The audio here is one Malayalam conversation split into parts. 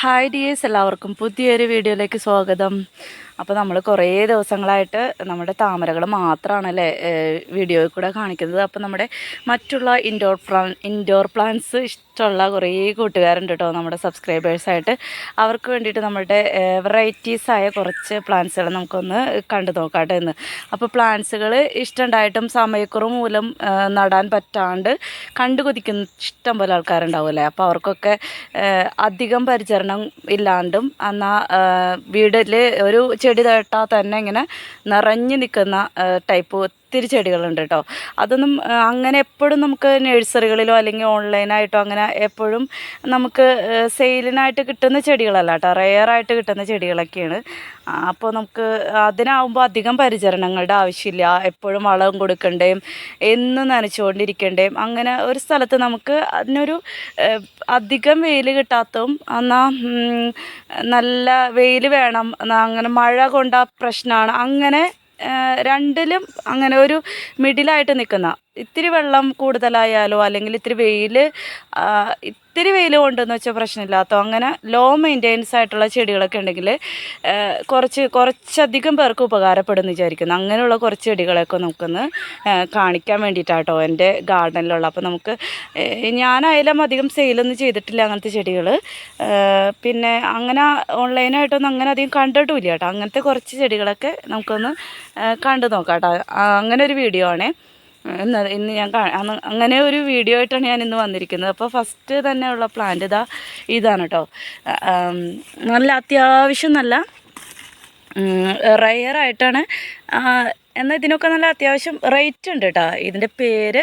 ഹായ് ഡിയേഴ്സ് എല്ലാവർക്കും പുതിയൊരു വീഡിയോയിലേക്ക് സ്വാഗതം. അപ്പോൾ നമ്മൾ കുറേ ദിവസങ്ങളായിട്ട് നമ്മുടെ താമരകൾ മാത്രമാണല്ലേ വീഡിയോയിൽ കൂടെ കാണിക്കുന്നത്. അപ്പോൾ നമ്മുടെ മറ്റുള്ള ഇൻഡോർ ഇൻഡോർ പ്ലാന്റ്സ് ഇഷ്ടമുള്ള കുറേ കൂട്ടുകാരുണ്ട് കേട്ടോ നമ്മുടെ സബ്സ്ക്രൈബേഴ്സായിട്ട് അവർക്ക് വേണ്ടിയിട്ട് നമ്മുടെ വെറൈറ്റീസായ കുറച്ച് പ്ലാന്റ്സുകൾ നമുക്കൊന്ന് കണ്ടു നോക്കാട്ടെ എന്ന് അപ്പോൾ പ്ലാന്റ്സുകൾ ഇഷ്ടമുണ്ടായിട്ടും സമയക്കുറവ് മൂലം നടാൻ പറ്റാണ്ട് കണ്ടു കൊതിക്കുന്ന ഇഷ്ടം പോലെ ആൾക്കാരുണ്ടാവുമല്ലേ അപ്പോൾ അവർക്കൊക്കെ അധികം പരിചരണം ഇല്ലാണ്ടും എന്നാൽ വീടിൽ ഒരു ചെടി തട്ടാൽ തന്നെ ഇങ്ങനെ നിറഞ്ഞു നിൽക്കുന്ന ടൈപ്പ് ഒത്തിരി ചെടികളുണ്ട് കേട്ടോ. അതൊന്നും അങ്ങനെ എപ്പോഴും നമുക്ക് നഴ്സറികളിലോ അല്ലെങ്കിൽ ഓൺലൈനായിട്ടോ അങ്ങനെ എപ്പോഴും നമുക്ക് സെയിലിനായിട്ട് കിട്ടുന്ന ചെടികളല്ല കേട്ടോ. റെയറായിട്ട് കിട്ടുന്ന ചെടികളൊക്കെയാണ്. അപ്പോൾ നമുക്ക് അതിനാവുമ്പോൾ അധികം പരിചരണങ്ങളുടെ ആവശ്യമില്ല. എപ്പോഴും വളം കൊടുക്കണ്ടേയും എന്നും നനച്ചുകൊണ്ടിരിക്കണ്ടേയും അങ്ങനെ ഒരു സ്ഥലത്ത് നമുക്ക് അതിനൊരു അധികം വെയിൽ കിട്ടാത്തതും എന്നാൽ നല്ല വെയിൽ വേണം അങ്ങനെ മഴ കൊണ്ട പ്രശ്നമാണ്. അങ്ങനെ രണ്ടിലും അങ്ങനെ ഒരു മിഡിലായിട്ട് നിൽക്കുന്ന. ഇത്തിരി വെള്ളം കൂടുതലായാലോ അല്ലെങ്കിൽ ഇത്തിരി വെയിൽ ഇത്തിരി വെയിൽ കൊണ്ടെന്ന് വെച്ചാൽ പ്രശ്നമില്ലാത്തോ അങ്ങനെ ലോ മെയിന്റെനൻസ് ആയിട്ടുള്ള ചെടികളൊക്കെ ഉണ്ടെങ്കിൽ കുറച്ച് കുറച്ചധികം പേർക്ക് ഉപകാരപ്പെടുമെന്ന് വിചാരിക്കുന്നു. അങ്ങനെയുള്ള കുറച്ച് ചെടികളൊക്കെ നമുക്കൊന്ന് കാണിക്കാൻ വേണ്ടിയിട്ടാട്ടോ എന്റെ ഗാർഡനിലുള്ള. അപ്പോൾ നമുക്ക് ഞാനായാലും അധികം സെയിലൊന്നും ചെയ്തിട്ടില്ല അങ്ങനത്തെ ചെടികൾ പിന്നെ അങ്ങനെ ഓൺലൈനായിട്ടൊന്നും അങ്ങനെ അധികം കണ്ടിട്ടുമില്ല കേട്ടോ. അങ്ങനത്തെ കുറച്ച് ചെടികളൊക്കെ നമുക്കൊന്ന് കണ്ടു നോക്കാം കേട്ടോ അങ്ങനെ ഒരു വീഡിയോ ആണേ. ഇന്ന് ഇന്ന് ഞാൻ അങ്ങനെ ഒരു വീഡിയോ ആയിട്ടാണ് ഞാൻ ഇന്ന് വന്നിരിക്കുന്നത്. അപ്പോൾ ഫസ്റ്റ് തന്നെ ഉള്ള പ്ലാന്റ് ഇതാ ഇതാണ് കേട്ടോ നല്ല അത്യാവശ്യം നല്ല റയറായിട്ടാണ് എന്നാൽ ഇതിനൊക്കെ നല്ല അത്യാവശ്യം റേറ്റ് ഉണ്ട് കേട്ടോ ഇതിന്റെ പേര്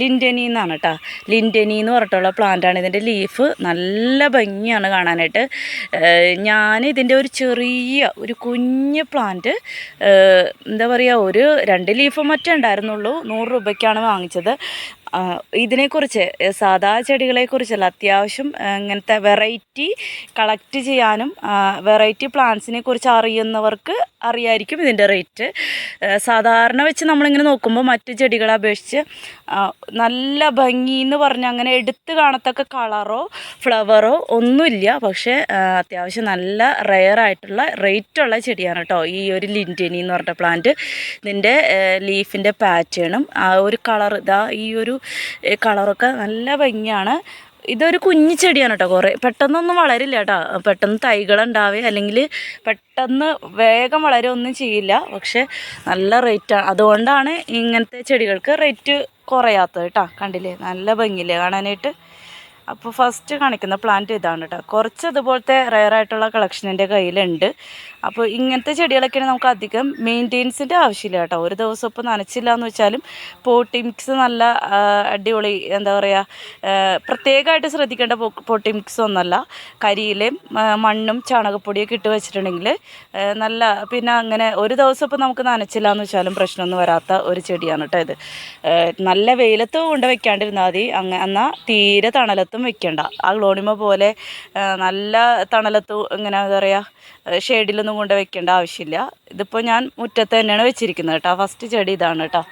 ലിൻഡനി എന്നാണ് കേട്ടോ ലിൻഡനി എന്ന് പറഞ്ഞിട്ടുള്ള പ്ലാന്റാണ് ഇതിന്റെ ലീഫ് നല്ല ഭംഗിയാണ് കാണാനായിട്ട്. ഞാൻ ഇതിന്റെ ഒരു ചെറിയ ഒരു കുഞ്ഞ് പ്ലാന്റ് എന്താ പറയുക ഒരു രണ്ട് ലീഫ് മറ്റേ ഉണ്ടായിരുന്നുള്ളൂ. നൂറ് രൂപയ്ക്കാണ് വാങ്ങിച്ചത്. ഇതിനെക്കുറിച്ച് സാധാ ചെടികളെക്കുറിച്ചല്ല അത്യാവശ്യം ഇങ്ങനത്തെ വെറൈറ്റി കളക്ട് ചെയ്യാനും വെറൈറ്റി പ്ലാന്റ്സിനെ കുറിച്ച് അറിയുന്നവർക്ക് അറിയായിരിക്കും ഇതിന്റെ റേറ്റ്. സാധാരണ വെച്ച് നമ്മളിങ്ങനെ നോക്കുമ്പോൾ മറ്റു ചെടികളെ അപേക്ഷിച്ച് നല്ല ഭംഗി എന്ന് പറഞ്ഞ് അങ്ങനെ എടുത്തു കാണത്തക്ക കളറോ ഫ്ലവറോ ഒന്നുമില്ല. പക്ഷേ അത്യാവശ്യം നല്ല റെയർ ആയിട്ടുള്ള റേറ്റുള്ള ചെടിയാണ് കേട്ടോ ഈ ഒരു ലിന്റനി എന്ന് പറഞ്ഞ പ്ലാന്റ് ഇതിന്റെ ലീഫിന്റെ പാറ്റേണും ആ ഒരു കളർ ഇതാ ഈ ഒരു കളറൊക്കെ നല്ല ഭംഗിയാണ്. ഇതൊരു കുഞ്ഞു ചെടിയാണ് കേട്ടോ കുറേ. പെട്ടെന്നൊന്നും വളരില്ല കേട്ടോ പെട്ടെന്ന് തൈകളുണ്ടാവേ അല്ലെങ്കിൽ പെട്ടെന്ന് വേഗം വളരൊന്നും ചെയ്യില്ല. പക്ഷെ നല്ല റേറ്റാണ് അതുകൊണ്ടാണ് ഇങ്ങനത്തെ ചെടികൾക്ക് റേറ്റ് കുറയാത്തത് കേട്ടോ കണ്ടില്ലേ? നല്ല ഭംഗിയില്ലേ? കാണാനായിട്ട്? അപ്പോൾ ഫസ്റ്റ് കാണിക്കുന്ന പ്ലാന്റ് ഇതാണ് കേട്ടോ കുറച്ച് ഇതുപോലത്തെ റയർ ആയിട്ടുള്ള കളക്ഷൻ എന്റെ കയ്യിലുണ്ട്. അപ്പോൾ ഇങ്ങനത്തെ ചെടികളൊക്കെയാണ് നമുക്ക് അധികം മെയിന്റെയിൻസിന്റെ ആവശ്യമില്ല കേട്ടോ ഒരു ദിവസം ഇപ്പോൾ നനച്ചില്ല എന്ന് വെച്ചാലും പോട്ടി മിക്സ് നല്ല അടിപൊളി എന്താ പറയുക പ്രത്യേകമായിട്ട് ശ്രദ്ധിക്കേണ്ട പോട്ടി മിക്സ് ഒന്നല്ല. കരിയിലും മണ്ണും ചാണകപ്പൊടിയൊക്കെ ഇട്ട് വെച്ചിട്ടുണ്ടെങ്കിൽ നല്ല പിന്നെ അങ്ങനെ ഒരു ദിവസം ഇപ്പോൾ നമുക്ക് നനച്ചില്ല എന്ന് വെച്ചാലും പ്രശ്നമൊന്നും വരാത്ത ഒരു ചെടിയാണ് കേട്ടോ ഇത്. നല്ല വെയിലത്ത് കൊണ്ട് വെക്കാണ്ടിരുന്നാൽ മതി. അങ്ങ എന്നാൽ തീരെ തണലത്തും വെക്കണ്ട. ആ ഗ്ലോണിമ പോലെ നല്ല തണലത്ത് ഇങ്ങനെ എന്താ പറയുക ഷെയ്ഡിലൊന്നും കൊണ്ട് വെക്കേണ്ട ആവശ്യമില്ല. ഇതിപ്പോൾ ഞാൻ മുറ്റത്ത് തന്നെയാണ് വെച്ചിരിക്കുന്നത് കേട്ടോ. ഫസ്റ്റ് ചെടി ഇതാണ് കേട്ടോ.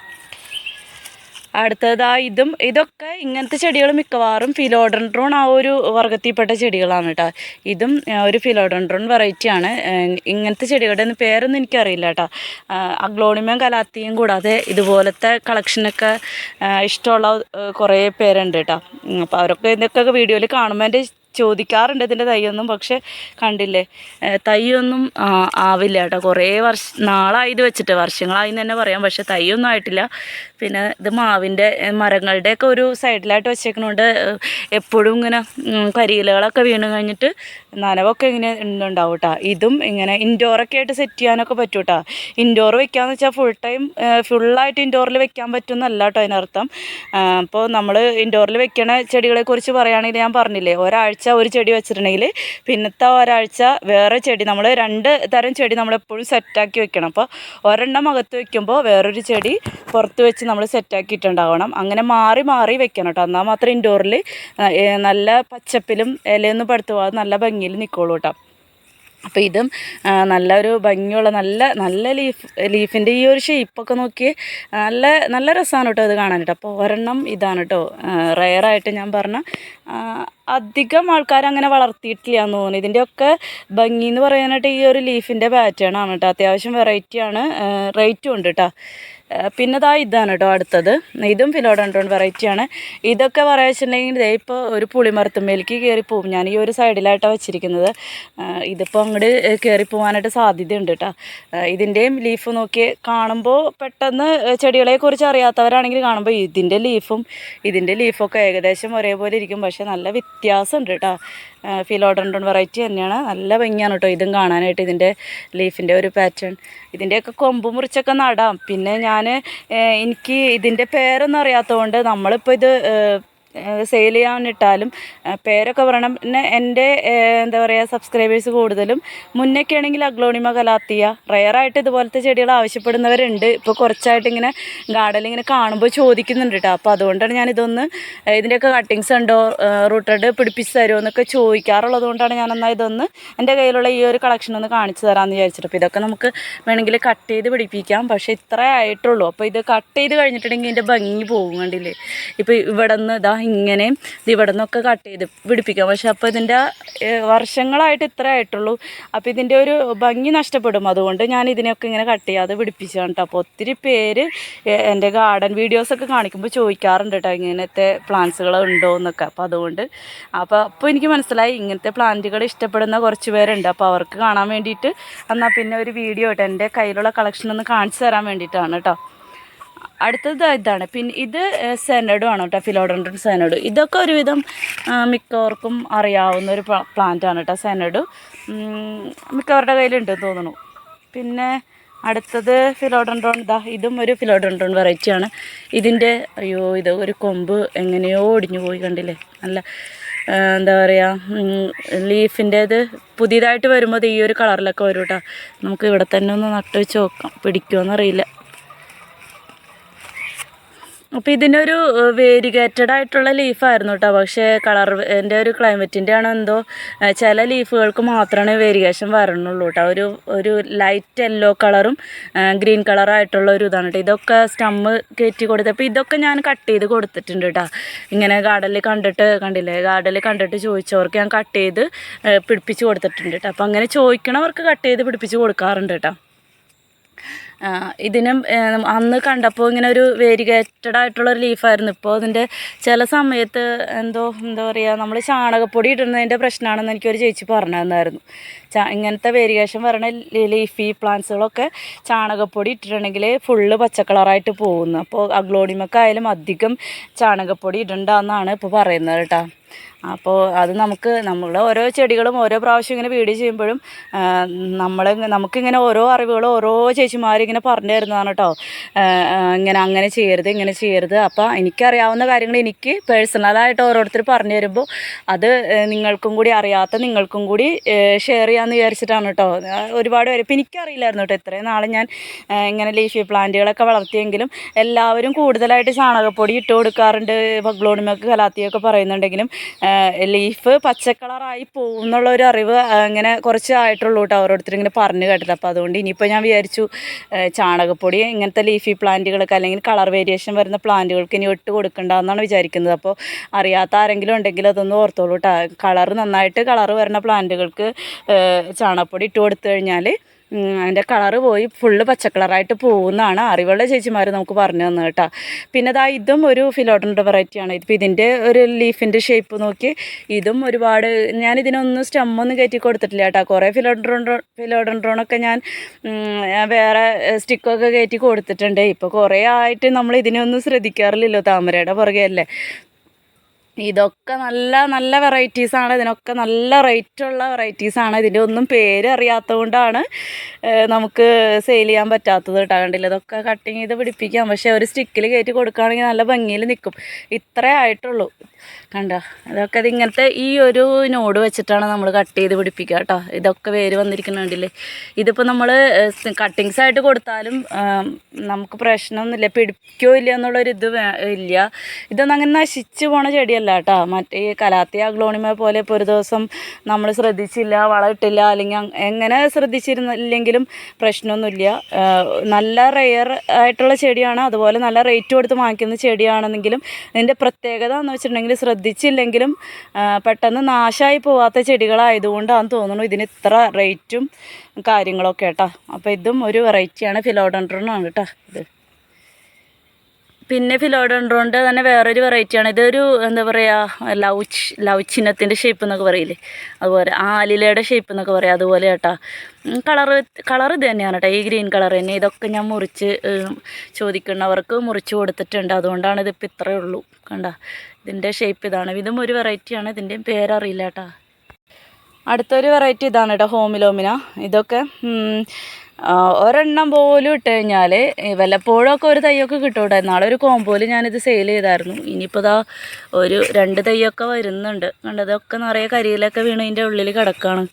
അടുത്തതാ ഇതും ഇതൊക്കെ ഇങ്ങനത്തെ ചെടികൾ മിക്കവാറും ഫിലോഡൻഡ്രോൺ ആ ഒരു വർഗത്തിൽപ്പെട്ട ചെടികളാണ് കേട്ടോ. ഇതും ഒരു ഫിലോഡൻഡ്രോൺ വെറൈറ്റിയാണ് ഇങ്ങനത്തെ ചെടികളുടെ പേരൊന്നും എനിക്കറിയില്ല കേട്ടോ. അഗ്ലോണിമയും കലാത്തിയും കൂടാതെ ഇതുപോലത്തെ കളക്ഷനൊക്കെ ഇഷ്ടമുള്ള കുറേ പേരുണ്ട് കേട്ടോ. അപ്പോൾ അവരൊക്കെ ഇതൊക്കെ വീഡിയോയിൽ കാണുമ്പോൾ എന്റെ ചോദിക്കാറുണ്ട് ഇതിന്റെ തൈയൊന്നും പക്ഷെ കണ്ടില്ലേ തൈയൊന്നും ആവില്ല കേട്ടോ. കുറേ വർഷ നാളായി ഇത് വെച്ചിട്ട് വർഷങ്ങളായി എന്ന് തന്നെ പറയാം പക്ഷെ തൈയൊന്നും ആയിട്ടില്ല. പിന്നെ ഇത് മാവിന്റെ മരങ്ങളുടെയൊക്കെ ഒരു സൈഡിലായിട്ട് വെച്ചേക്കണോണ്ട്. എപ്പോഴും ഇങ്ങനെ കരിയിലകളൊക്കെ വീണ് കഴിഞ്ഞിട്ട് നനവൊക്കെ ഇങ്ങനെ ഉണ്ടാവും കേട്ടോ ഇതും ഇങ്ങനെ ഇൻഡോറൊക്കെ ആയിട്ട് സെറ്റ് ചെയ്യാനൊക്കെ പറ്റും കേട്ടോ ഇൻഡോർ വെക്കാന്ന് വെച്ചാൽ ഫുൾ ടൈം ഫുള്ളായിട്ട് ഇൻഡോറിൽ വെക്കാൻ പറ്റുമെന്നല്ല കേട്ടോ അതിനർത്ഥം. അപ്പോൾ നമ്മൾ ഇൻഡോറിൽ വെക്കണ ചെടികളെക്കുറിച്ച് പറയുകയാണെങ്കിൽ ഞാൻ പറഞ്ഞില്ലേ ഒരാഴ്ച ഒരു ചെടി വെച്ചിട്ടുണ്ടെങ്കിൽ പിന്നത്തെ ഒരാഴ്ച വേറെ ചെടി നമ്മൾ രണ്ട് തരം ചെടി നമ്മൾ എപ്പോഴും സെറ്റാക്കി വെക്കണം. അപ്പോൾ ഒരെണ്ണം അകത്ത് വെക്കുമ്പോൾ വേറൊരു ചെടി പുറത്ത് വെച്ച് നമ്മൾ സെറ്റാക്കിയിട്ടുണ്ടാവണം അങ്ങനെ മാറി മാറി വെക്കണം കേട്ടോ. എന്നാൽ മാത്രം ഇൻഡോറിൽ നല്ല പച്ചപ്പിലും ഇലയൊന്നും പടുത്തു പോകാതെ നല്ല ഭംഗിയിൽ നിൽക്കുള്ളൂ കേട്ടോ. അപ്പോൾ ഇതും നല്ലൊരു ഭംഗിയുള്ള നല്ല നല്ല ലീഫ് ലീഫിന്റെ ഈ ഒരു ഷേപ്പൊക്കെ നോക്കി നല്ല നല്ല രസമാണ് കേട്ടോ ഇത് കാണാനായിട്ട്. അപ്പോൾ ഒരെണ്ണം ഇതാണ് കേട്ടോ റയറായിട്ട് ഞാൻ പറഞ്ഞ അധികം ആൾക്കാർ അങ്ങനെ വളർത്തിയിട്ടില്ല എന്ന് തോന്നുന്നു. ഇതിന്റെയൊക്കെ ഭംഗി എന്ന് പറയാനായിട്ട് ഈ ഒരു ലീഫിന്റെ പാറ്റേൺ ആണ് കേട്ടോ അത്യാവശ്യം വെറൈറ്റിയാണ് റേറ്റും ഉണ്ട് കേട്ടോ പിന്നെ ദാ ഇതാണ് കേട്ടോ അടുത്തത്. ഇതും ഫിലോഡൻഡ്രോൺ വെറൈറ്റിയാണ്. ഇതൊക്കെ പറയാച്ചിട്ടുണ്ടെങ്കിൽ ഇതേ ഇപ്പോൾ ഒരു പുളിമരത്തുമ്മേലേക്ക് കയറി പോകും ഞാൻ ഈ ഒരു സൈഡിലായിട്ടാണ് വെച്ചിരിക്കുന്നത്. ഇതിപ്പോൾ അങ്ങോട്ട് കയറിപ്പോവാനായിട്ട് സാധ്യതയുണ്ട് കേട്ടോ ഇതിന്റെയും ലീഫ് നോക്കി കാണുമ്പോൾ പെട്ടെന്ന് ചെടികളെക്കുറിച്ച് അറിയാത്തവരാണെങ്കിൽ കാണുമ്പോൾ ഇതിന്റെ ലീഫും ഇതിന്റെ ലീഫൊക്കെ ഏകദേശം ഒരേപോലെ ഇരിക്കും. പക്ഷേ നല്ല വ്യത്യാസമുണ്ട് കേട്ടോ ഫിലോഡൻഡ്രോൺ വെറൈറ്റി തന്നെയാണ്. നല്ല ഭംഗിയാണ് കേട്ടോ ഇതും കാണാനായിട്ട് ഇതിന്റെ ലീഫിന്റെ ഒരു പാറ്റേൺ ഇതിന്റെയൊക്കെ കൊമ്പ് മുറിച്ചൊക്കെ നടാം. പിന്നെ ഞാൻ എനിക്ക് ഇതിന്റെ പേരൊന്നും അറിയാത്തതുകൊണ്ട് നമ്മളിപ്പോൾ ഇത് സെയിൽ ചെയ്യാനിട്ടാലും പേരൊക്കെ പറയണം പിന്നെ എന്റെ എന്താ പറയുക സബ്സ്ക്രൈബേഴ്സ് കൂടുതലും മുന്നൊക്കെ ആണെങ്കിൽ അഗ്ലോണിമ കലാത്തിയ റയറായിട്ട് ഇതുപോലത്തെ ചെടികൾ ആവശ്യപ്പെടുന്നവരുണ്ട്. ഇപ്പോൾ കുറച്ചായിട്ട് ഇങ്ങനെ ഗാർഡനിൽ ഇങ്ങനെ കാണുമ്പോൾ ചോദിക്കുന്നുണ്ട് കേട്ടോ അപ്പോൾ അതുകൊണ്ടാണ് ഞാൻ ഇതൊന്ന് ഇതിന്റെയൊക്കെ കട്ടിങ്സ് ഉണ്ടോ റൂട്ടഡ് പിടിപ്പിച്ച് തരുമോ എന്നൊക്കെ ചോദിക്കാറുള്ളത് കൊണ്ടാണ് ഞാൻ എന്നാൽ ഇതൊന്ന് എന്റെ കയ്യിലുള്ള ഈ ഒരു കളക്ഷൻ ഒന്ന് കാണിച്ചു തരാമെന്ന് വിചാരിച്ചിട്ട്. അപ്പോൾ ഇതൊക്കെ നമുക്ക് വേണമെങ്കിൽ കട്ട് ചെയ്ത് പിടിപ്പിക്കാം. പക്ഷേ ഇത്രേ ആയിട്ടുള്ളൂ. അപ്പോൾ ഇത് കട്ട് ചെയ്ത് കഴിഞ്ഞിട്ടുണ്ടെങ്കിൽ ഇതിന്റെ ഭംഗി പോകും കണ്ടില്ലേ? ഇപ്പോൾ ഇവിടെ നിന്ന് ഇതാ ഇങ്ങനെ ഇവിടെ നിന്നൊക്കെ കട്ട് ചെയ്ത് പിടിപ്പിക്കാം. പക്ഷെ അപ്പോൾ ഇതിന്റെ വർഷങ്ങളായിട്ട് ഇത്ര ആയിട്ടുള്ളൂ. അപ്പോൾ ഇതിന്റെ ഒരു ഭംഗി നഷ്ടപ്പെടും. അതുകൊണ്ട് ഞാൻ ഇതിനെയൊക്കെ ഇങ്ങനെ കട്ട് ചെയ്യാതെ പിടിപ്പിച്ചാണ് കേട്ടോ അപ്പോൾ ഒത്തിരി പേര് എന്റെ ഗാർഡൻ വീഡിയോസൊക്കെ കാണിക്കുമ്പോൾ ചോദിക്കാറുണ്ട് കേട്ടോ ഇങ്ങനത്തെ പ്ലാന്റ്സുകൾ ഉണ്ടോ എന്നൊക്കെ. അപ്പോൾ അതുകൊണ്ട് അപ്പോൾ അപ്പോൾ എനിക്ക് മനസ്സിലായി ഇങ്ങനത്തെ പ്ലാന്റുകൾ ഇഷ്ടപ്പെടുന്ന കുറച്ച് പേരുണ്ട്. അപ്പോൾ അവർക്ക് കാണാൻ വേണ്ടിയിട്ട് എന്നാൽ പിന്നെ ഒരു വീഡിയോ കേട്ടോ എന്റെ കയ്യിലുള്ള കളക്ഷൻ ഒന്ന് കാണിച്ചു തരാൻ വേണ്ടിയിട്ടാണ് കേട്ടോ അടുത്തത് ഇതാണ്. പിന്നെ ഇത് സെനഡും ആണ് കേട്ടോ ഫിലോഡൻഡ്രൻ സെനഡു. ഇതൊക്കെ ഒരുവിധം മിക്കവർക്കും അറിയാവുന്ന ഒരു പ്ലാന്റ് ആണ് കേട്ടോ സെനഡു. മിക്കവരുടെ കയ്യിലുണ്ട് തോന്നുന്നു. പിന്നെ അടുത്തത് ഫിലോഡൻഡ്രോൺ ഇതാ ഇതും ഒരു ഫിലോഡൻഡ്രോൺ വെറൈറ്റിയാണ് ഇതിന്റെ അയ്യോ ഇത് ഒരു കൊമ്പ് എങ്ങനെയോ ഒടിഞ്ഞു പോയി കണ്ടില്ലേ? നല്ല എന്താ പറയുക ലീഫിന്റേത് പുതിയതായിട്ട് വരുമ്പോൾ ഈ ഒരു കളറിലൊക്കെ വരും കേട്ടോ. നമുക്ക് ഇവിടെ തന്നെ ഒന്ന് നട്ട് വെച്ച് നോക്കാം. പിടിക്കുമോയെന്നറിയില്ല അപ്പോൾ ഇതിനൊരു വേരിഗേറ്റഡ് ആയിട്ടുള്ള ലീഫായിരുന്നു കേട്ടോ പക്ഷേ കളർ എന്റെ ഒരു ക്ലൈമറ്റിന്റെ ആണോ എന്തോ ചില ലീഫുകൾക്ക് മാത്രമേ വേരിയേഷൻ വരണുള്ളൂ കേട്ടോ ഒരു ഒരു ലൈറ്റ് യെല്ലോ കളറും ഗ്രീൻ കളറായിട്ടുള്ള ഒരു ഇതാണ് കേട്ടോ ഇതൊക്കെ സ്റ്റമ്മ് കയറ്റി കൊടുത്തപ്പോൾ ഇതൊക്കെ ഞാൻ കട്ട് ചെയ്ത് കൊടുത്തിട്ടുണ്ട് കേട്ടോ ഇങ്ങനെ ഗാർഡനിൽ കണ്ടിട്ട് കണ്ടില്ലേ? ഗാർഡനിൽ കണ്ടിട്ട് ചോദിച്ചവർക്ക് ഞാൻ കട്ട് ചെയ്ത് പിടിപ്പിച്ച് കൊടുത്തിട്ടുണ്ട് കേട്ടോ അപ്പോൾ അങ്ങനെ ചോദിക്കണവർക്ക് കട്ട് ചെയ്ത് പിടിപ്പിച്ച് കൊടുക്കാറുണ്ട് കേട്ടോ ഇതിനും അന്ന് കണ്ടപ്പോൾ ഇങ്ങനെ ഒരു വേരിഗേറ്റഡ് ആയിട്ടുള്ള ഒരു ലീഫായിരുന്നു. ഇപ്പോൾ അതിന്റെ ചില സമയത്ത് എന്തോ എന്താ പറയുക നമ്മൾ ചാണകപ്പൊടി ഇടുന്നതിന്റെ പ്രശ്നമാണെന്ന് എനിക്കൊരു ചേച്ചി പറഞ്ഞു തന്നായിരുന്നു ചാ ഇങ്ങനത്തെ വേരിയേഷൻ വരണ ലീഫി പ്ലാന്റ്സുകളൊക്കെ ചാണകപ്പൊടി ഇട്ടിട്ടുണ്ടെങ്കിൽ ഫുള്ള് പച്ചക്കളറായിട്ട് പോകുന്നു. അപ്പോൾ അഗ്ലോണിമക്കായാലും അധികം ചാണകപ്പൊടി ഇടണ്ടെന്നാണ് ഇപ്പോൾ പറയുന്നത് കേട്ടോ. അപ്പോൾ അത് നമുക്ക് നമ്മൾ ഓരോ ചെടികളും ഓരോ പ്രാവശ്യം ഇങ്ങനെ വീഡിയോ ചെയ്യുമ്പോഴും നമ്മൾ നമുക്കിങ്ങനെ ഓരോ അറിവുകളും ഓരോ ചേച്ചിമാരിങ്ങനെ പറഞ്ഞു തരുന്നതാണ് കേട്ടോ ഇങ്ങനെ അങ്ങനെ ചെയ്യരുത് ഇങ്ങനെ ചെയ്യരുത്. അപ്പോൾ എനിക്കറിയാവുന്ന കാര്യങ്ങൾ എനിക്ക് പേഴ്സണലായിട്ട് ഓരോരുത്തർ പറഞ്ഞു തരുമ്പോൾ അത് നിങ്ങൾക്കും കൂടി അറിയാത്ത നിങ്ങൾക്കും കൂടി ഷെയർ ചെയ്യാമെന്ന് വിചാരിച്ചിട്ടാണ് കേട്ടോ ഒരുപാട് പേര് ഇപ്പം എനിക്കറിയില്ലായിരുന്നു കേട്ടോ ഇത്രയും നാളെ ഞാൻ ഇങ്ങനെ ലീഫി പ്ലാന്റുകളൊക്കെ വളർത്തിയെങ്കിലും എല്ലാവരും കൂടുതലായിട്ട് ചാണകപ്പൊടി ഇട്ട് കൊടുക്കാറുണ്ട് ബഗ്ലോണിമൊക്കെ കലാത്തിയൊക്കെ പറയുന്നുണ്ടെങ്കിലും. ലീഫ് പച്ച കളറായി പോകും ഒരു അറിവ് അങ്ങനെ കുറച്ച് ആയിട്ടുള്ളൂ കേട്ടോ ഓരോരുത്തർ ഇങ്ങനെ പറഞ്ഞു കേട്ടിട്ട്. അപ്പോൾ അതുകൊണ്ട് ഇനിയിപ്പോൾ ഞാൻ വിചാരിച്ചു ചാണകപ്പൊടി ഇങ്ങനത്തെ ലീഫി പ്ലാന്റുകൾക്ക് അല്ലെങ്കിൽ കളർ വേരിയേഷൻ വരുന്ന പ്ലാന്റുകൾക്ക് ഇനി ഇട്ട് കൊടുക്കണ്ടെന്നാണ് വിചാരിക്കുന്നത്. അപ്പോൾ അറിയാത്ത ആരെങ്കിലും ഉണ്ടെങ്കിൽ അതൊന്ന് ഓർത്തോളൂ കേട്ടോ കളർ നന്നായിട്ട് കളർ വരുന്ന പ്ലാന്റുകൾക്ക് ചാണകപ്പൊടി ഇട്ട് കൊടുത്തു കഴിഞ്ഞാൽ അതിന്റെ കളറ് പോയി ഫുള്ള് പച്ചക്കളറായിട്ട് പോകുന്നതാണ്. അറിവുള്ള ചേച്ചിമാർ നമുക്ക് പറഞ്ഞു തന്നു കേട്ടോ. പിന്നെ ദാ ഇതും ഒരു ഫിലോഡന്റെ വെറൈറ്റിയാണ് ഇതിപ്പോൾ ഇതിന്റെ ഒരു ലീഫിന്റെ ഷേപ്പ് നോക്കി ഇതും ഒരുപാട് ഞാൻ ഇതിനൊന്നും സ്റ്റമ്മൊന്നും കയറ്റി കൊടുത്തിട്ടില്ല കേട്ടോ. കുറേ ഫിലോഡൻഡ്രോൺ ഫിലോഡൻഡ്രോണൊക്കെ ഞാൻ വേറെ സ്റ്റിക്കൊക്കെ കയറ്റി കൊടുത്തിട്ടുണ്ട്. ഇപ്പോൾ കുറേ ആയിട്ട് നമ്മൾ ഇതിനൊന്നും ശ്രദ്ധിക്കാറില്ലല്ലോ താമരയുടെ പുറകെ അല്ലേ? ഇതൊക്കെ നല്ല നല്ല വെറൈറ്റീസാണ് ഇതിനൊക്കെ നല്ല റേറ്റുള്ള വെറൈറ്റീസാണ് ഇതിന്റെ ഒന്നും പേര് അറിയാത്തത് കൊണ്ടാണ് നമുക്ക് സെയിൽ ചെയ്യാൻ പറ്റാത്തത് കേട്ടോ. കണ്ടില്ല? ഇതൊക്കെ കട്ടിങ് ചെയ്ത് പിടിപ്പിക്കാം. പക്ഷേ ഒരു സ്റ്റിക്കിൽ കയറ്റി കൊടുക്കുകയാണെങ്കിൽ നല്ല ഭംഗിയിൽ നിൽക്കും. ഇത്രേ ആയിട്ടുള്ളൂ. കണ്ട? അതൊക്കെ ഇങ്ങനത്തെ ഈ ഒരു നോട് വെച്ചിട്ടാണ് നമ്മൾ കട്ട് ചെയ്ത് പിടിപ്പിക്കുക കേട്ടോ. ഇതൊക്കെ വേര് വന്നിരിക്കുന്ന കണ്ടില്ലേ? ഇതിപ്പോൾ നമ്മൾ കട്ടിങ്സ് ആയിട്ട് കൊടുത്താലും നമുക്ക് പ്രശ്നമൊന്നുമില്ല. പിടിക്കോ ഇല്ല എന്നുള്ളൊരു ഇത് വേ- ഇല്ല. ഇതൊന്നും അങ്ങനെ നശിച്ച് പോണ ചെടിയല്ല കേട്ടോ. മറ്റേ ഈ കലാത്തി അഗ്ലോണിമ പോലെ ഇപ്പോൾ ഒരു ദിവസം നമ്മൾ ശ്രദ്ധിച്ചില്ല വളം ഇട്ടില്ല അല്ലെങ്കിൽ എങ്ങനെ ശ്രദ്ധിച്ചിരുന്നില്ലെങ്കിലും പ്രശ്നമൊന്നുമില്ല. നല്ല റെയർ ആയിട്ടുള്ള ചെടിയാണ്. അതുപോലെ നല്ല റേറ്റ് കൊടുത്ത് വാങ്ങിക്കുന്ന ചെടിയാണെന്നെങ്കിലും ഇതിന്റെ പ്രത്യേകത എന്ന് വെച്ചിട്ടുണ്ടെങ്കിൽ ശ്രദ്ധിച്ചില്ലെങ്കിലും പെട്ടെന്ന് നാശമായി പോവാത്ത ചെടികളായതുകൊണ്ടാണെന്ന് തോന്നുന്നു ഇതിന് ഇത്ര റേറ്റും കാര്യങ്ങളൊക്കെ കേട്ടോ. അപ്പോൾ ഇതും ഒരു വെറൈറ്റിയാണ് ഫിലോഡൻഡ്രോണാണ് കേട്ടോ ഇത്. പിന്നെ ഫിലോഡൻഡ്രോണിന്റെ തന്നെ വേറൊരു വെറൈറ്റിയാണ്. ഇതൊരു എന്താ പറയുക ലവ് ലവ് ചിഹ്നത്തിന്റെ ഷേപ്പ് എന്നൊക്കെ പറയില്ലേ? അതുപോലെ ആലിലയുടെ ഷേപ്പ് എന്നൊക്കെ പറയാം അതുപോലെ കേട്ടോ. കളറ് കളർ ഇത് തന്നെയാണ് കേട്ടോ. ഈ ഗ്രീൻ കളർ തന്നെ. ഇതൊക്കെ ഞാൻ മുറിച്ച് ചോദിക്കുന്നവർക്ക് മുറിച്ച് കൊടുത്തിട്ടുണ്ട്. അതുകൊണ്ടാണ് ഇതിപ്പോൾ ഇത്രയേ ഉള്ളൂ കണ്ട. ഇതിന്റെ ഷേപ്പ് ഇതാണ്. ഇതും ഒരു വെറൈറ്റിയാണ് ഇതിന്റെയും പേരറിയില്ല കേട്ടോ. അടുത്തൊരു വെറൈറ്റി ഇതാണ് കേട്ടോ ഹോമിലോമിന. ഇതൊക്കെ ഒരെണ്ണം പോലും ഇട്ട് കഴിഞ്ഞാൽ വല്ലപ്പോഴൊക്കെ ഒരു തയ്യൊക്കെ കിട്ടും നാളെ ഒരു കോമ്പോയിൽ ഞാനിത് സെയിൽ ചെയ്തായിരുന്നു. ഇനിയിപ്പോൾ ഇതാ ഒരു രണ്ട് തയ്യൊക്കെ വരുന്നുണ്ട്. കണ്ടതൊക്കെ നിറയെ കരിയിലൊക്കെ വീണ് ഇതിന്റെ ഉള്ളിൽ കിടക്കുകയാണ്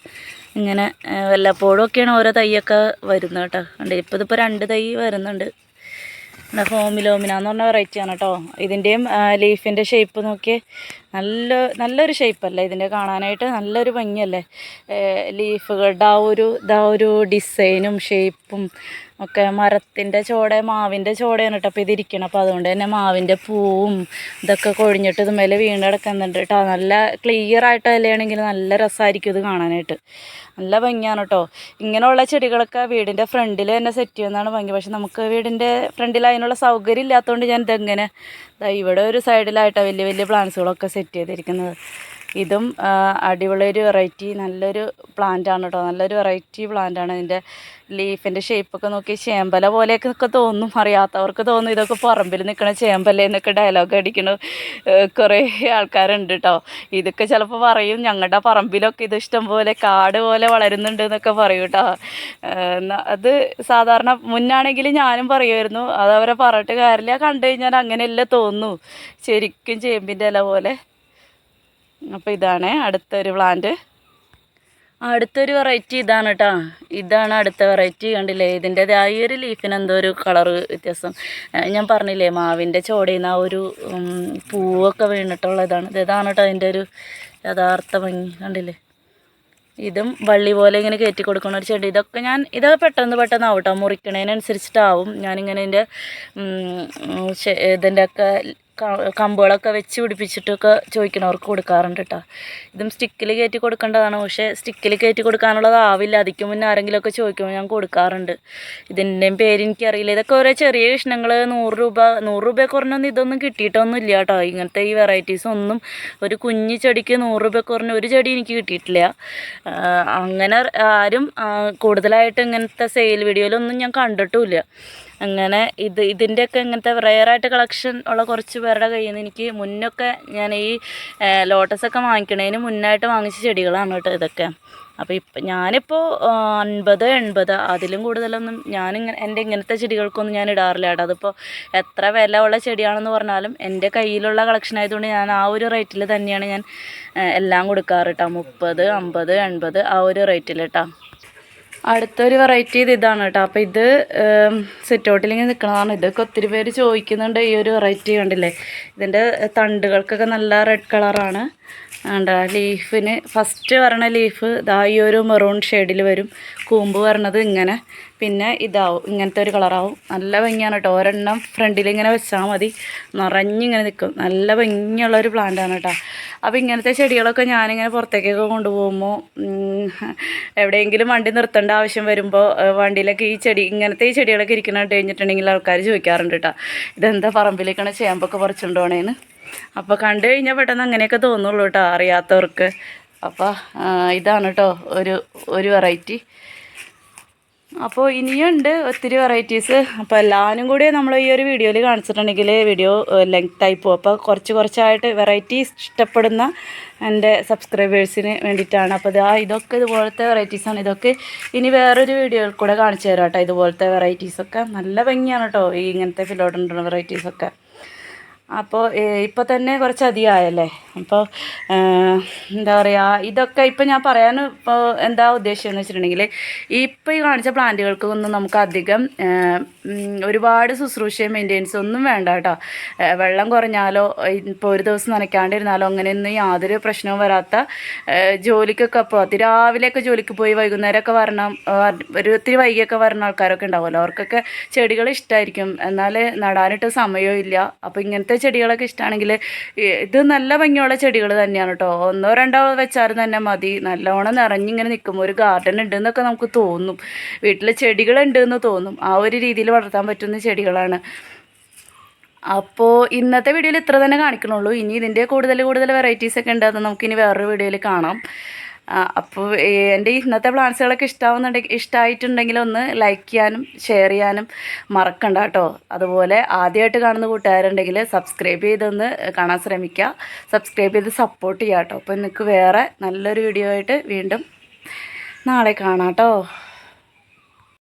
ഇങ്ങനെ വല്ലപ്പോഴൊക്കെയാണ് ഓരോ തയ്യൊക്കെ വരുന്നത് കേട്ടോ. കണ്ടേ ഇപ്പോൾ ഇതിപ്പോൾ രണ്ട് തൈ വരുന്നുണ്ട്. പിന്നെ ഫോമിലോമിന എന്ന് പറഞ്ഞ വെറൈറ്റി ആണ് കേട്ടോ ഇതിന്റെയും ലീഫിന്റെ ഷേപ്പ് നോക്കിയേ നല്ല നല്ലൊരു ഷേപ്പല്ലേ ഇതിന്റെ കാണാനായിട്ട് നല്ലൊരു ഭംഗിയല്ലേ? ലീഫുകളുടെ ആ ഒരു ഇതാ ഒരു ഡിസൈനും ഷേപ്പും ഒക്കെ മരത്തിന്റെ ചോടെ മാവിന്റെ ചോടയാണ് കേട്ടോ അപ്പോൾ ഇതിരിക്കണം അപ്പോൾ അതുകൊണ്ട് തന്നെ മാവിന്റെ പൂവും ഇതൊക്കെ കൊഴിഞ്ഞിട്ട് ഇതുമേലെ വീണ് കിടക്കുന്നുണ്ട് കേട്ടോ നല്ല ക്ലിയർ ആയിട്ട് ഇലയാണെങ്കിൽ നല്ല രസമായിരിക്കും ഇത് കാണാനായിട്ട്. നല്ല ഭംഗിയാണ് കേട്ടോ ഇങ്ങനെയുള്ള ചെടികളൊക്കെ വീടിന്റെ ഫ്രണ്ടിൽ തന്നെ സെറ്റ് ചെയ്യുന്നതാണ് ഭംഗി. പക്ഷെ നമുക്ക് വീടിന്റെ ഫ്രണ്ടിൽ അതിനുള്ള സൗകര്യം ഇല്ലാത്തതുകൊണ്ട് ഞാൻ ഇതെങ്ങനെ ഇവിടെ ഒരു സൈഡിലായിട്ടാണ് വലിയ വലിയ പ്ലാന്റ്സുകളൊക്കെ സെറ്റ് ചെയ്തിരിക്കുന്നത്. ഇതും ആ, അടിപൊളി ഒരു വെറൈറ്റി നല്ലൊരു പ്ലാന്റ് ആണ് കേട്ടോ നല്ലൊരു വെറൈറ്റി പ്ലാന്റ് ആണ്. ഇതിന്റെ ലീഫിന്റെ ഷേപ്പൊക്കെ നോക്കി ചേമ്പല പോലെയൊക്കെ തോന്നും അറിയാത്തവർക്ക് തോന്നും. ഇതൊക്കെ പറമ്പിൽ നിൽക്കണ ചേമ്പല എന്നൊക്കെ ഡയലോഗ് അടിക്കണ കുറേ ആൾക്കാരുണ്ട് കേട്ടോ ഇതൊക്കെ ചിലപ്പോൾ പറയും ഞങ്ങളുടെ പറമ്പിലൊക്കെ ഇത് ഇഷ്ടം പോലെ കാട് പോലെ വളരുന്നുണ്ട് എന്നൊക്കെ പറയും കേട്ടോ അത് സാധാരണ മുന്നാണെങ്കിൽ ഞാനും പറയുമായിരുന്നു അതവരെ പറഞ്ഞിട്ട് കാര്യമില്ല. കണ്ടു കഴിഞ്ഞാൽ അങ്ങനെയല്ല തോന്നുന്നു ശരിക്കും ചേമ്പിന്റെ ഇല പോലെ. അപ്പോൾ ഇതാണ് അടുത്തൊരു പ്ലാന്റ് അടുത്തൊരു വെറൈറ്റി ഇതാണ് കേട്ടോ ഇതാണ് അടുത്ത വെറൈറ്റി കണ്ടില്ലേ? ഇതിന്റെതായ ഒരു ലീഫിന് എന്തോ ഒരു കളറ് വ്യത്യാസം. ഞാൻ പറഞ്ഞില്ലേ മാവിന്റെ ചോടയിൽ നിന്ന് ആ ഒരു പൂവൊക്കെ വീണിട്ടുള്ള ഇതാണ് ഇത് ഇതാണ് കേട്ടോ അതിന്റെ ഒരു യഥാർത്ഥ ഭംഗി കണ്ടില്ലേ? ഇതും വള്ളി പോലെ ഇങ്ങനെ കയറ്റി കൊടുക്കുന്ന ഒരു ചെടി. ഇതൊക്കെ ഞാൻ ഇതൊക്കെ പെട്ടെന്ന് പെട്ടെന്ന് ആവും കേട്ടോ മുറിക്കണതിനനുസരിച്ചിട്ടാവും ഞാനിങ്ങനെ ഇതിന്റെ ഇതിന്റെ ഒക്കെ ക- കമ്പുകളൊക്കെ വെച്ച് പിടിപ്പിച്ചിട്ടൊക്കെ ചോദിക്കണവർക്ക് കൊടുക്കാറുണ്ട് കേട്ടോ ഇതും സ്റ്റിക്കിൽ കയറ്റി കൊടുക്കേണ്ടതാണ്. പക്ഷേ സ്റ്റിക്കിൽ കയറ്റി കൊടുക്കാനുള്ളതാവില്ല അതിക്ക് മുന്നേ ആരെങ്കിലുമൊക്കെ ചോദിക്കുമ്പോൾ ഞാൻ കൊടുക്കാറുണ്ട്. ഇതിന്റെയും പേര് എനിക്കറിയില്ല. ഇതൊക്കെ ഓരോ ചെറിയ കഷ്ണങ്ങൾ നൂറ് രൂപ നൂറ് രൂപ കുറഞ്ഞൊന്നും ഇതൊന്നും കിട്ടിയിട്ടൊന്നും ഇല്ല കേട്ടോ ഇങ്ങനത്തെ ഈ വെറൈറ്റീസ് ഒന്നും ഒരു കുഞ്ഞു ചെടിക്ക് നൂറ് രൂപ കുറഞ്ഞ ഒരു ചെടി എനിക്ക് കിട്ടിയിട്ടില്ല. അങ്ങനെ ആരും കൂടുതലായിട്ട് ഇങ്ങനത്തെ സെയിൽ വീഡിയോയിലൊന്നും ഞാൻ കണ്ടിട്ടുമില്ല. അങ്ങനെ ഇത് ഇതിന്റെയൊക്കെ ഇങ്ങനത്തെ റെയറായിട്ട് കളക്ഷൻ ഉള്ള കുറച്ച് പേരുടെ കയ്യിൽ നിന്ന് എനിക്ക് മുന്നൊക്കെ ഞാൻ ഈ ലോട്ടസൊക്കെ വാങ്ങിക്കണതിന് മുന്നായിട്ട് വാങ്ങിച്ച ചെടികളാണ് കേട്ടോ ഇതൊക്കെ. അപ്പോൾ ഇപ്പം ഞാനിപ്പോൾ അൻപത് എൺപത് അതിലും കൂടുതലൊന്നും ഞാനിങ്ങനെ എന്റെ ഇങ്ങനത്തെ ചെടികൾക്കൊന്നും ഞാൻ ഇടാറില്ല കേട്ടോ. അതിപ്പോൾ എത്ര വില ഉള്ള ചെടിയാണെന്ന് പറഞ്ഞാലും എന്റെ കയ്യിലുള്ള കളക്ഷൻ ആയതുകൊണ്ട് ഞാൻ ആ ഒരു റേറ്റിൽ തന്നെയാണ് ഞാൻ എല്ലാം കൊടുക്കാറ് കേട്ടോ. മുപ്പത് അമ്പത് എൺപത് ആ ഒരു റേറ്റിൽ കേട്ടോ. അടുത്തൊരു വെറൈറ്റി ഇത് ഇതാണ് കേട്ടോ അപ്പോൾ ഇത് സെറ്റ് സിറ്റൗട്ടിലിങ്ങനെ നിൽക്കുന്നതാണ് ഇതൊക്കെ ഒത്തിരി പേര് ചോദിക്കുന്നുണ്ട് ഈ ഒരു വെറൈറ്റി കണ്ടില്ലേ? ഇതിന്റെ തണ്ടുകൾക്കൊക്കെ നല്ല റെഡ് കളറാണ് വേണ്ട ലീഫിന് ഫസ്റ്റ് വരണ ലീഫ് ഇതാ ഈ ഒരു മെറൂൺ ഷെയ്ഡിൽ വരും. കൂമ്പ് വരണത് ഇങ്ങനെ. പിന്നെ ഇതാവും ഇങ്ങനത്തെ ഒരു കളറാവും. നല്ല ഭംഗിയാണ് കേട്ടോ ഒരെണ്ണം ഫ്രണ്ടിൽ ഇങ്ങനെ വെച്ചാൽ മതി. നിറഞ്ഞിങ്ങനെ നിൽക്കും നല്ല ഭംഗിയുള്ള ഒരു പ്ലാന്റാണ് കേട്ടോ അപ്പോൾ ഇങ്ങനത്തെ ചെടികളൊക്കെ ഞാനിങ്ങനെ പുറത്തേക്കൊക്കെ കൊണ്ടുപോകുമ്പോൾ എവിടെയെങ്കിലും വണ്ടി നിർത്തേണ്ട ആവശ്യം വരുമ്പോൾ വണ്ടിയിലൊക്കെ ഈ ചെടി ഇങ്ങനത്തെ ഈ ചെടികളൊക്കെ ഇരിക്കണ കണ്ടു കഴിഞ്ഞിട്ടുണ്ടെങ്കിൽ ആൾക്കാർ ചോദിക്കാറുണ്ട് കേട്ടോ ഇതെന്താ പറമ്പിലേക്കാണ് ചേമ്പൊക്കെ പറിച്ചുകൊണ്ട് പോണേന്ന്? അപ്പോൾ കണ്ടു കഴിഞ്ഞാൽ പെട്ടെന്ന് അങ്ങനെയൊക്കെ തോന്നുള്ളൂ കേട്ടോ അറിയാത്തവർക്ക്. അപ്പോൾ ഇതാണ് കേട്ടോ ഒരു ഒരു വെറൈറ്റി അപ്പോൾ ഇനിയുണ്ട് ഒത്തിരി വെറൈറ്റീസ് അപ്പോൾ എല്ലാവരും കൂടി നമ്മൾ ഈ ഒരു വീഡിയോയിൽ കാണിച്ചിട്ടുണ്ടെങ്കിൽ വീഡിയോ ലെങ്ത് ആയി പോകും അപ്പോൾ കുറച്ച് കുറച്ചായിട്ട് വെറൈറ്റി ഇഷ്ടപ്പെടുന്ന എന്റെ സബ്സ്ക്രൈബേഴ്സിന് വേണ്ടിയിട്ടാണ്. അപ്പോൾ ഇതാ ഇതൊക്കെ ഇതുപോലത്തെ വെറൈറ്റീസാണ് ഇതൊക്കെ ഇനി വേറൊരു വീഡിയോയിൽ കൂടെ കാണിച്ചു തരാം കേട്ടോ. ഇതുപോലത്തെ വെറൈറ്റീസൊക്കെ നല്ല ഭംഗിയാണ് കേട്ടോ. ഈ ഇങ്ങനത്തെ ഫിലോഡുണ്ടുള്ള വെറൈറ്റീസൊക്കെ അപ്പോൾ ഇപ്പോൾ തന്നെ കുറച്ച് അധികമായല്ലേ അപ്പോൾ എന്താ പറയുക ഇതൊക്കെ ഇപ്പം ഞാൻ പറയാൻ ഇപ്പോൾ എന്താ ഉദ്ദേശിച്ചതെന്ന് വെച്ചിട്ടുണ്ടെങ്കിൽ ഇപ്പോൾ ഈ കാണിച്ച പ്ലാന്റുകൾക്കൊന്നും നമുക്ക് അധികം ഒരുപാട് ശുശ്രൂഷയും മെയിന്റെനൻസ് ഒന്നും വേണ്ട കേട്ടോ. വെള്ളം കുറഞ്ഞാലോ ഇപ്പോൾ ഒരു ദിവസം നനയ്ക്കാണ്ടിരുന്നാലോ അങ്ങനെയൊന്നും യാതൊരു പ്രശ്നവും വരാത്ത ജോലിക്കൊക്കെ അപ്പോൾ അതിരാവിലെയൊക്കെ ജോലിക്ക് പോയി വൈകുന്നേരമൊക്കെ വരണം ഒരു ഒത്തിരി വൈകിയൊക്കെ വരുന്ന ആൾക്കാരൊക്കെ ഉണ്ടാവുമല്ലോ. അവർക്കൊക്കെ ചെടികൾ ഇഷ്ടമായിരിക്കും എന്നാൽ നടാനിട്ട് സമയവും ഇല്ല. അപ്പോൾ ഇങ്ങനത്തെ ചെടികളൊക്കെ ഇഷ്ടമാണെങ്കിൽ ഇത് നല്ല ഭംഗിയുള്ള ചെടികൾ തന്നെയാണ് കേട്ടോ. ഒന്നോ രണ്ടോ വെച്ചാൽ തന്നെ മതി. നല്ലോണം നിറഞ്ഞിങ്ങനെ നിൽക്കും ഒരു ഗാർഡൻ ഉണ്ട് എന്നൊക്കെ നമുക്ക് തോന്നും. വീട്ടിൽ ചെടികളുണ്ട് എന്ന് തോന്നും. ആ ഒരു രീതിയിൽ വളർത്താൻ പറ്റുന്ന ചെടികളാണ്. അപ്പോൾ ഇന്നത്തെ വീഡിയോയിൽ ഇത്ര തന്നെ കാണിക്കണുള്ളൂ. ഇനി ഇതിന്റെ കൂടുതൽ കൂടുതൽ വെറൈറ്റീസ് ഒക്കെ ഉണ്ട് അത് നമുക്കിനി വേറൊരു വീഡിയോയിൽ കാണാം. അപ്പോൾ എന്റെ ഇന്നത്തെ പ്ലാൻസുകളൊക്കെ ഇഷ്ടമാവുന്നുണ്ടെങ്കിൽ ഇഷ്ടമായിട്ടുണ്ടെങ്കിൽ ഒന്ന് ലൈക്ക് ചെയ്യാനും ഷെയർ ചെയ്യാനും മറക്കണ്ട കേട്ടോ. അതുപോലെ ആദ്യമായിട്ട് കാണുന്ന കൂട്ടുകാരുണ്ടെങ്കിൽ സബ്സ്ക്രൈബ് ചെയ്തൊന്ന് കാണാൻ ശ്രമിക്കുക. സബ്സ്ക്രൈബ് ചെയ്ത് സപ്പോർട്ട് ചെയ്യാം കേട്ടോ. അപ്പോൾ നിങ്ങൾക്ക് വേറെ നല്ലൊരു വീഡിയോ ആയിട്ട് വീണ്ടും നാളെ കാണാം കേട്ടോ.